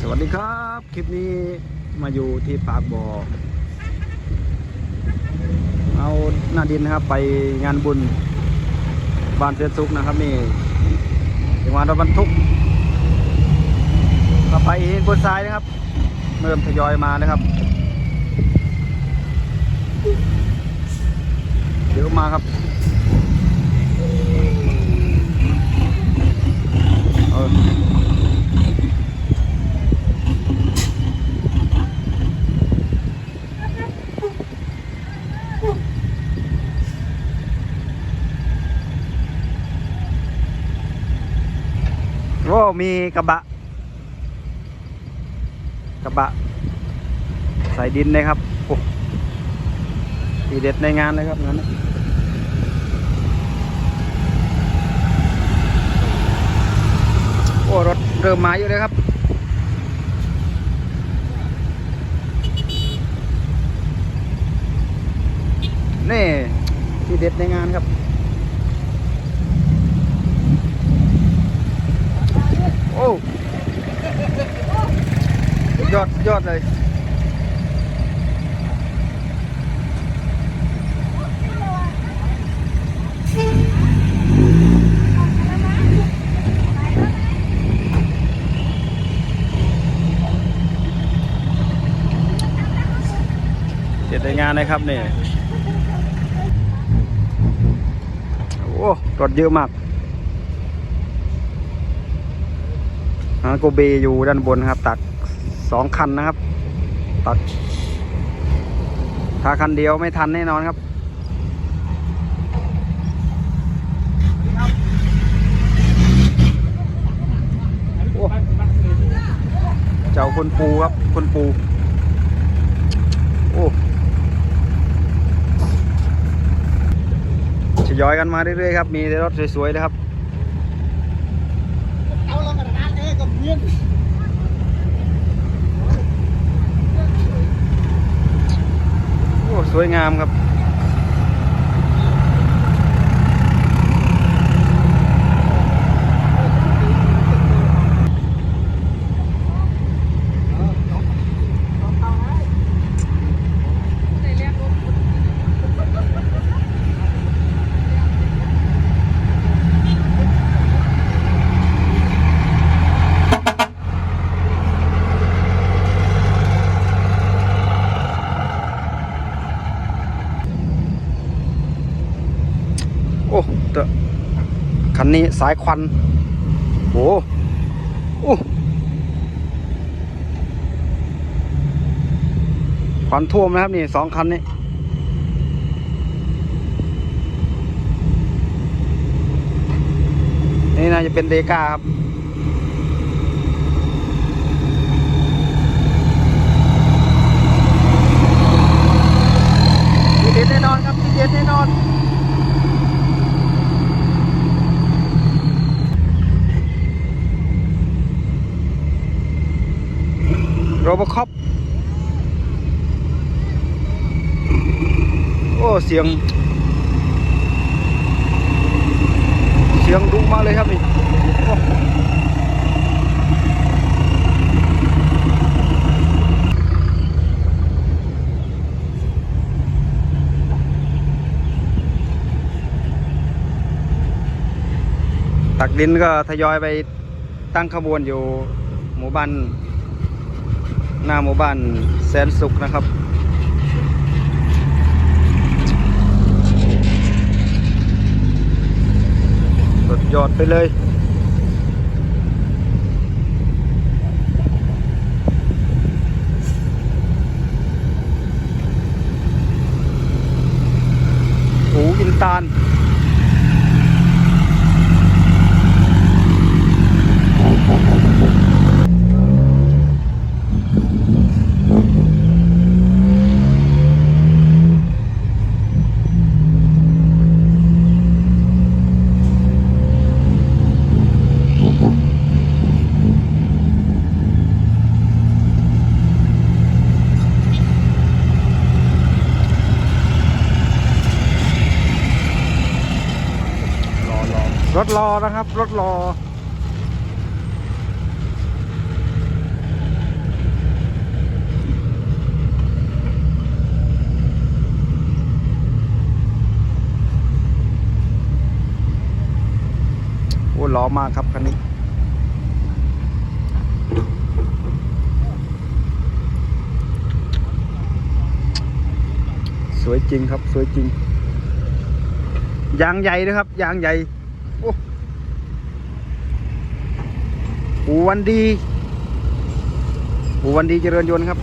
สวัสดีครับ คลิปนี้มาอยู่ที่ปากบ่อเอาหน้าดินนะครับ ไปงานบุญบ้านเสียสุกนะครับ นี่จังวัดรถบรรทุกก็ไปเห็นบนซ้ายนะครับ เริ่มทยอยมานะครับ เดี๋ยอะมาครับเออ มีกระบะ กระบะ ใส่ดินเลยครับโอ้ทีเด็ดในงานเลยครับงั้นโอ้รถเริ่มมาอยู่เลยครับนี่ทีเด็ดในงานครับ โอ้ยอดยอดเลยเจ็ดในงานนะครับนี่โอ้รถเยอะมาก ฮา โกเบอยู่ด้านบนครับ ตักสองคันนะครับ ตักถ้าคันเดียวไม่ทันแน่นอนครับเจ้าคุณปูครับคุณปู โอ้ทยอยกันมาเรื่อยๆครับ มีรถสวยๆเลยครับ เอาเรากระดาษเองกับเพี้ยน โอ้ ส วยงามครับ ตัวคันนี้สายควันโอ้โอ้ควันท่วมนะครับนี่สองคันนี้นี่นะจะเป็นเดก้าครับ ทีเด็ดแน่นอนครับทีเด็ดแน่นอน โร บคอปโอ้เสียง เสียงดุมากเลยครับนี่ตักดินก็ทยอยไปตั้งขบวนอยู่หมู่บ้าน หน้าหมู่บ้านแสนสุขนะครับ สุดยอดไปเลย รถรอนะครับ รถรอ โอ้ล้อมากครับคันนี้สวยจริงครับ สวยจริงยางใหญ่นะครับยางใหญ่ อูวันดีอูวันดีเจริญยนต์ครับ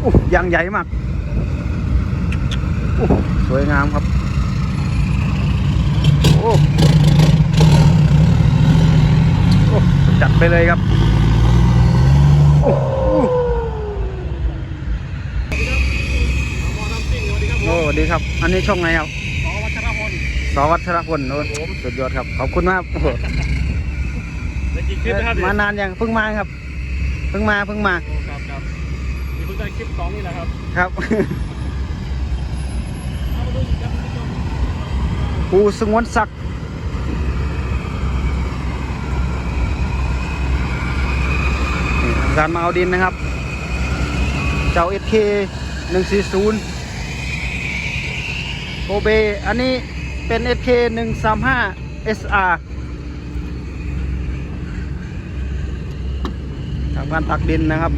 โอ้ยางใหญ่มากโอ้สวยงามครับ โอ้จัดไปเลยครับโอ้โหหมอน้ำซิ่งสวัสดีครับผโอ้ดีครับ อันนี้ช่องไหนครับ สวัชรพลโอ้สุดยอดครับ ขอบคุณมากโอ้โหได้กี่คลิปนะครับมานานยังเพิ่งมาครับ เพิ่งมาเพิ่งมาครับครับนี่เพิ่งได้คลิปสองนี่แหละครับ ครับผู้สงวนศักดิ์นี่ทำการมาเอาดินนะครับ เจ้า SK 140โกเบ อันนี้ เป็น SK 135 SR ทำการตักดินนะครับ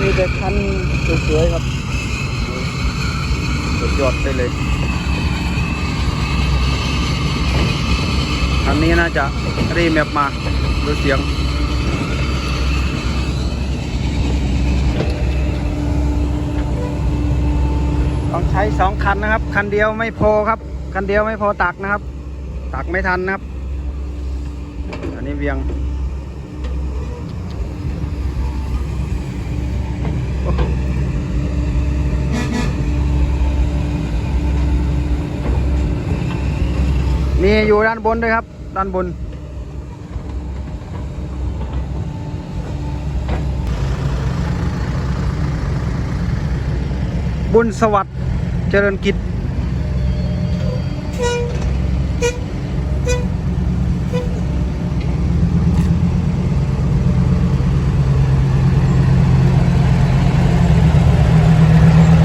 มีแต่คันสวยๆครับ สุดยอดไปเลย คันนี้น่าจะรีแมปมาดูเสียง ต้องใช้สองคันนะครับ คันเดียวไม่พอครับ คันเดียวไม่พอตักนะครับ ตักไม่ทันนะครับ อันนี้เวียงมีอยู่ด้านบนด้วยครับ ด้านบน บุญสวัสดิ์ เจริญกิจ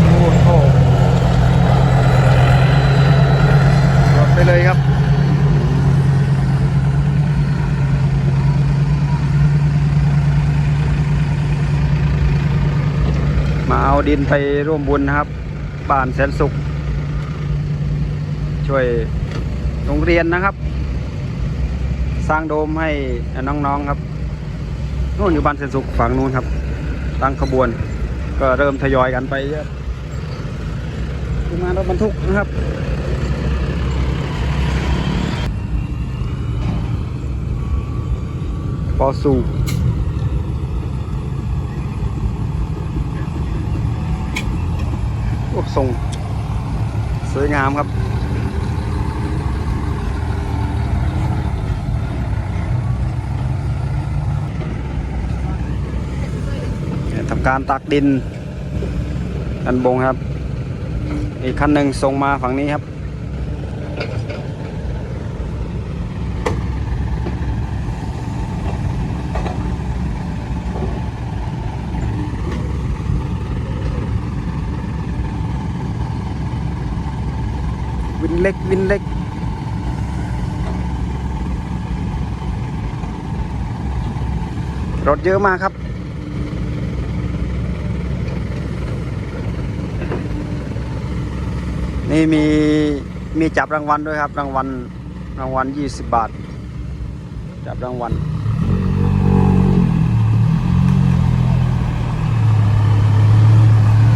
โอ้โหไปเลยครับมาเอาดินไปร่วมบุญนะครับ บ้านแสนสุข ช่วยโรงเรียนนะครับ สร้างโดมให้น้องๆครับนู่นอยู่บ้านแสนสุขฝั่งนู้นครับ ตั้งขบวนก็เริ่มทยอยกันไปเยอะทีมานรถบรรทุกนะครับปอสู โอ้ทรง สวยงามครับ ทำการตักดินอันบงครับ อีกคันหนึ่งส่งมาฝั่งนี้ครับ นเล็กวินเล็ก รถเยอะมากครับ นี่มีมีจับรางวัลด้วยครับ รางวัลรางวัลยี่สิบบาท จับรางวัล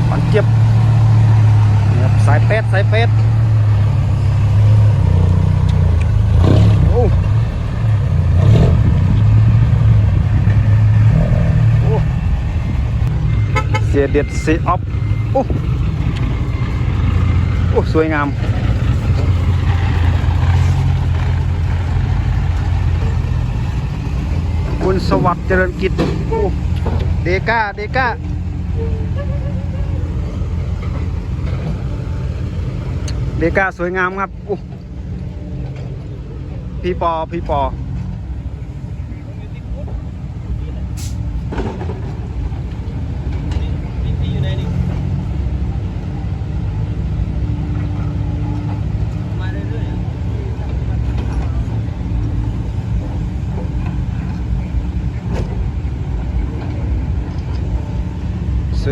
ปันเจ็บนี่ครับสายเป็ดสายเป็ดโอ้โอ้เสียเด็ดเสีออฟโอ้โอ้สวยงาม คุณสวัสดิ์เจริญกิจโอ้เดก้า เดก้าเดก้าสวยงามครับอพี่ปอ พี่ปอ นี่ที่อยู่ไหนนี่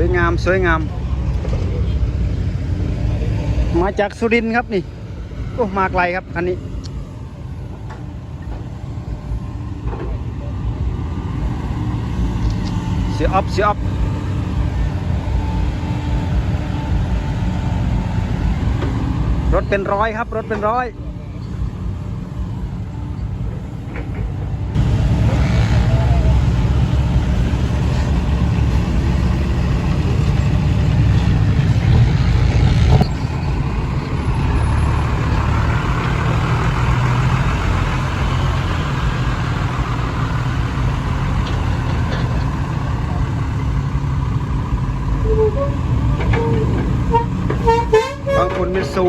วยงามสวยงาม มาจากสุรินทร์ครับนี่โอ้มาไกลครับอันนี้ เสียออฟเสียออฟรถเป็นร้อยครับ รถเป็นร้อย บางคนมิตซู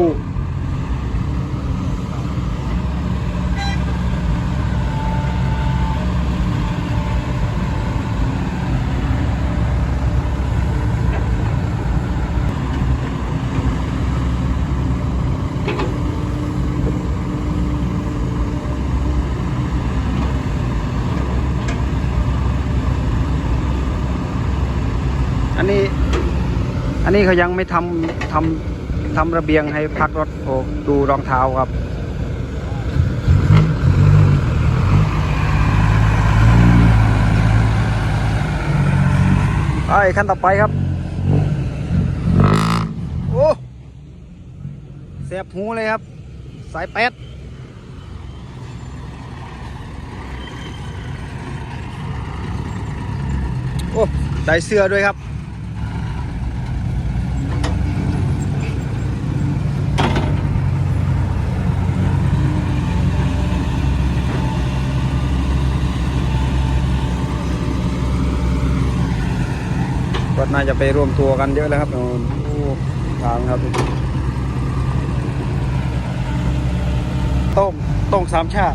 อันนี้ อั นี้เขายังไม่ทำทำทำระเบียงให้พักรถโอ้ดูรองเท้าครับไปขั้นต่อไปครับ โอ้เสียบหูเลยครับ สายแปดโอ้ได้เสื้อด้วยครับ น่าจะไปรวมตัวกันเยอะแล้วครับโอ้โหทางครับต้มต้มสามชา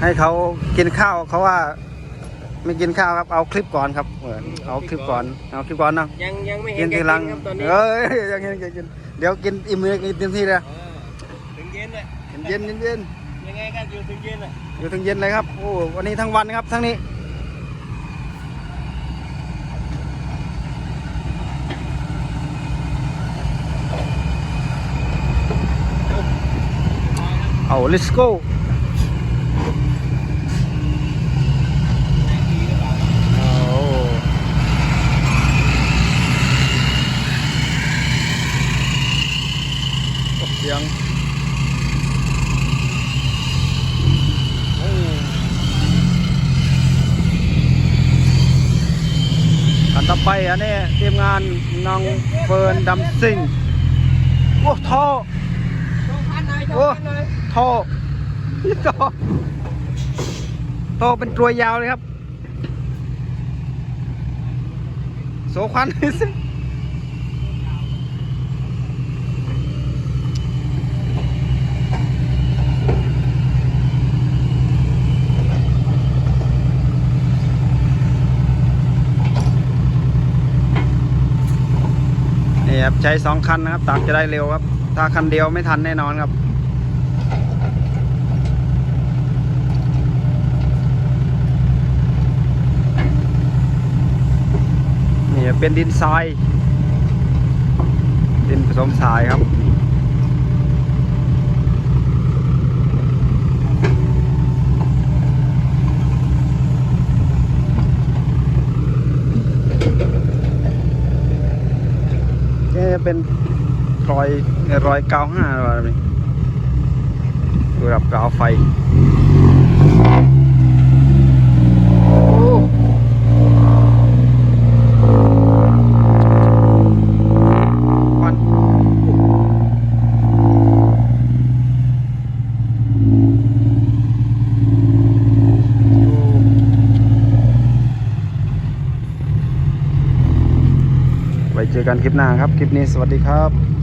ให้เขากินข้าวเขาว่าไม่กินข้าวครับเอาคลิปก่อนครับเออเอาคลิปก่อนเอาคลิปก่อนนะยังยังไม่เห็กินนแกทีกินหลังครับตอนนี้เอ้ยยังเห็นแกกินเดี๋ยวกินอิ่มเลยกินเต็มที่เลยเออถึงเย็นเลยเย็นเย็นเย็น ยังไงกันอยู่ถึงเย็นเลยอยู่ถึงเย็นเลยครับโอ้วันนี้ทั้งวันครับทั้งนี้เอา let's go เอาโอ้เสียง อันต่อไปอันนี้ทีมงานน้ องเฟิร์นดำซิงโอ้ท่อโอ้ท่อท่อท่อเป็นตัวยาวเลยครับโสควันเลยสิบใช้สองคันนะครับ ตักจะได้เร็วครับ ถ้าคันเดียวไม่ทันแน่นอนครับนี่เป็นดินทราย ดินผสมทรายครับ นี่เป็นรอยรอยกาวห้าอะไรแบบนี้ดูดับกาวไฟโอ้ควันไว้เจอ กันคลิปหน้าครับ คลิปนี้สวัสดีครับ